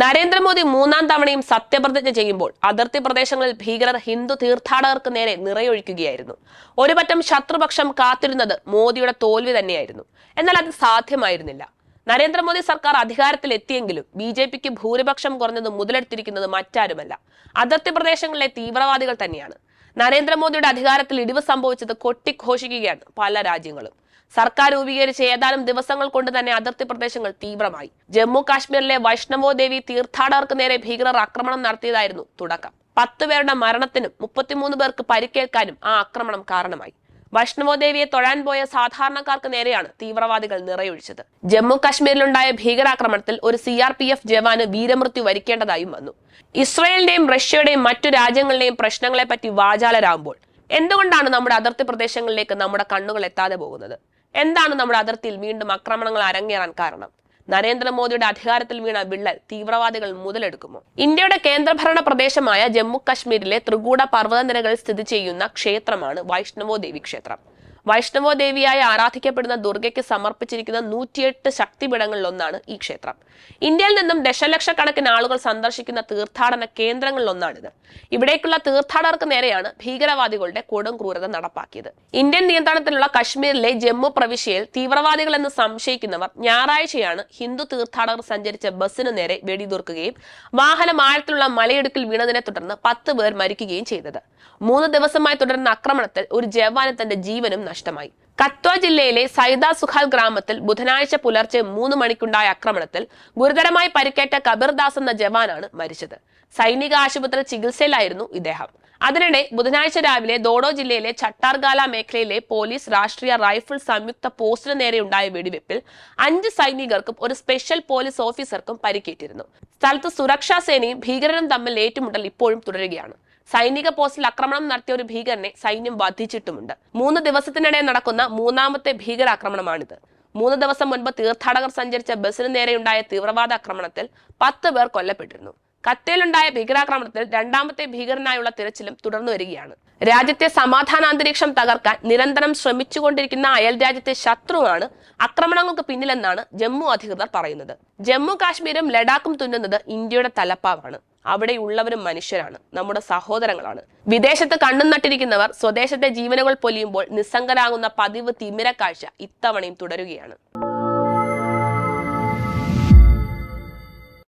നരേന്ദ്രമോദി മൂന്നാം തവണയും സത്യപ്രതിജ്ഞ ചെയ്യുമ്പോൾ അതിർത്തി പ്രദേശങ്ങളിൽ ഭീകരർ ഹിന്ദു തീർത്ഥാടകർക്ക് നേരെ നിറയൊഴിക്കുകയായിരുന്നു. ഒരുപറ്റം ശത്രുപക്ഷം കാത്തിരുന്നത് മോദിയുടെ തോൽവി തന്നെയായിരുന്നു. എന്നാൽ അത് സാധ്യമായിരുന്നില്ല. നരേന്ദ്രമോദി സർക്കാർ അധികാരത്തിൽ എത്തിയെങ്കിലും ബി ജെ പിക്ക് ഭൂരിപക്ഷം കുറഞ്ഞത് മുതലെടുത്തിരിക്കുന്നത് മറ്റാരുമല്ല. അതിർത്തി പ്രദേശങ്ങളിലെ തീവ്രവാദികൾ തന്നെയാണ്. നരേന്ദ്രമോദിയുടെ അധികാരത്തിൽ ഇടിവ് സംഭവിച്ചത് കൊട്ടിഘോഷിക്കുകയാണ് പല രാജ്യങ്ങളും. സർക്കാർ രൂപീകരിച്ച ഏതാനും ദിവസങ്ങൾ കൊണ്ട് തന്നെ അതിർത്തി പ്രദേശങ്ങൾ തീവ്രമായി. ജമ്മു കാശ്മീരിലെ വൈഷ്ണവോ ദേവി തീർത്ഥാടകർക്ക് നേരെ ഭീകരർ ആക്രമണം നടത്തിയതായിരുന്നു തുടക്കം. പത്ത് പേരുടെ മരണത്തിനും മുപ്പത്തിമൂന്ന് പേർക്ക് പരിക്കേൽക്കാനും ആ ആക്രമണം കാരണമായി. വൈഷ്ണവോ ദേവിയെ തൊഴാൻ പോയ സാധാരണക്കാർക്ക് നേരെയാണ് തീവ്രവാദികൾ നിറയൊഴിച്ചത്. ജമ്മു കാശ്മീരിലുണ്ടായ ഭീകരാക്രമണത്തിൽ ഒരു സി ആർ പി എഫ് ജവാന് വീരമൃത്യു വരിക്കേണ്ടതായും വന്നു. ഇസ്രയേലിന്റെയും റഷ്യയുടെയും മറ്റു രാജ്യങ്ങളുടെയും പ്രശ്നങ്ങളെപ്പറ്റി വാചാലരാകുമ്പോൾ എന്തുകൊണ്ടാണ് നമ്മുടെ അതിർത്തി പ്രദേശങ്ങളിലേക്ക് നമ്മുടെ കണ്ണുകൾ എത്താതെ പോകുന്നത്? എന്താണ് നമ്മുടെ അതിർത്തിയിൽ വീണ്ടും ആക്രമണങ്ങൾ അരങ്ങേറാൻ കാരണം? നരേന്ദ്രമോദിയുടെ അധികാരത്തിൽ വീണ വിള്ളൽ തീവ്രവാദികൾ മുതലെടുക്കുമോ? ഇന്ത്യയുടെ കേന്ദ്രഭരണ പ്രദേശമായ ജമ്മു കശ്മീരിലെ ത്രികൂട പർവതനിരകളിൽ സ്ഥിതി ചെയ്യുന്ന ക്ഷേത്രമാണ് വൈഷ്ണവോ ദേവി ക്ഷേത്രം. വൈഷ്ണവോ ദേവിയായി ആരാധിക്കപ്പെടുന്ന ദുർഗയ്ക്ക് സമർപ്പിച്ചിരിക്കുന്ന നൂറ്റിയെട്ട് ശക്തിപീഠങ്ങളിൽ ഒന്നാണ് ഈ ക്ഷേത്രം. ഇന്ത്യയിൽ നിന്നും ദശലക്ഷക്കണക്കിന് ആളുകൾ സന്ദർശിക്കുന്ന തീർത്ഥാടന കേന്ദ്രങ്ങളിൽ ഒന്നാണിത് ഇവിടേക്കുള്ള തീർത്ഥാടകർക്ക് നേരെയാണ് ഭീകരവാദികളുടെ കൊടും ക്രൂരത നടപ്പാക്കിയത്. ഇന്ത്യൻ നിയന്ത്രണത്തിലുള്ള കശ്മീരിലെ ജമ്മു പ്രവിശ്യയിൽ തീവ്രവാദികളെന്ന് സംശയിക്കുന്നവർ ഞായറാഴ്ചയാണ് ഹിന്ദു തീർത്ഥാടകർ സഞ്ചരിച്ച ബസ്സിന് നേരെ വെടിതീർക്കുകയും വാഹനം ആഴത്തിലുള്ള മലയിടുക്കിൽ വീണതിനെ തുടർന്ന് പത്ത് പേർ മരിക്കുകയും ചെയ്തത്. മൂന്ന് ദിവസമായി തുടരുന്ന ആക്രമണത്തിൽ ഒരു ജവാന് തന്റെ ജീവനും നഷ്ടമായി. കത്വ ജില്ലയിലെ സൈദ സുഖാൽ ഗ്രാമത്തിൽ ബുധനാഴ്ച പുലർച്ചെ മൂന്ന് മണിക്കുണ്ടായ ആക്രമണത്തിൽ ഗുരുതരമായി പരിക്കേറ്റ കബീർദാസ് എന്ന ജവാനാണ് മരിച്ചത്. സൈനിക ആശുപത്രി ചികിത്സയിലായിരുന്നു ഇദ്ദേഹം. അതിനിടെ ബുധനാഴ്ച രാവിലെ ദോഡോ ജില്ലയിലെ ചട്ടാർഗാല മേഖലയിലെ പോലീസ് രാഷ്ട്രീയ റൈഫിൾ സംയുക്ത പോസ്റ്റിന് നേരെയുണ്ടായ വെടിവെപ്പിൽ അഞ്ച് സൈനികർക്കും ഒരു സ്പെഷ്യൽ പോലീസ് ഓഫീസർക്കും പരിക്കേറ്റിരുന്നു. സ്ഥലത്ത് സുരക്ഷാ സേനയും ഭീകരരും തമ്മിൽ ഏറ്റുമുട്ടൽ ഇപ്പോഴും തുടരുകയാണ്. സൈനിക പോസ്റ്റിൽ ആക്രമണം നടത്തിയ ഒരു ഭീകരനെ സൈന്യം വധിച്ചിട്ടുമുണ്ട്. മൂന്ന് ദിവസത്തിനിടെ നടക്കുന്ന മൂന്നാമത്തെ ഭീകരാക്രമണമാണിത്. മൂന്ന് ദിവസം മുൻപ് തീർത്ഥാടകർ സഞ്ചരിച്ച ബസ്സിന് നേരെയുണ്ടായ തീവ്രവാദ ആക്രമണത്തിൽ പത്ത് പേർ കൊല്ലപ്പെട്ടിരുന്നു. കത്തേലുണ്ടായ ഭീകരാക്രമണത്തിൽ രണ്ടാമത്തെ ഭീകരനായുള്ള തിരച്ചിലും തുടർന്നു വരികയാണ്. രാജ്യത്തെ സമാധാനാന്തരീക്ഷം തകർക്കാൻ നിരന്തരം ശ്രമിച്ചുകൊണ്ടിരിക്കുന്ന അയൽ രാജ്യത്തെ ശത്രുവാണ് ആക്രമണങ്ങൾക്ക് പിന്നിലെന്നാണ് ജമ്മു അധികൃതർ പറയുന്നത്. ജമ്മു കാശ്മീരും ലഡാക്കും തുന്നുന്നത് ഇന്ത്യയുടെ തലപ്പാവാണ്. അവിടെയുള്ളവരും മനുഷ്യരാണ് നമ്മുടെ സഹോദരങ്ങളാണ്. വിദേശത്ത് കണ്ണും നട്ടിരിക്കുന്നവർ സ്വദേശത്തെ ജീവനുകൾ പൊലിയുമ്പോൾ നിസ്സംഗരാകുന്ന പതിവ് തിമിര കാഴ്ച ഇത്തവണയും തുടരുകയാണ്.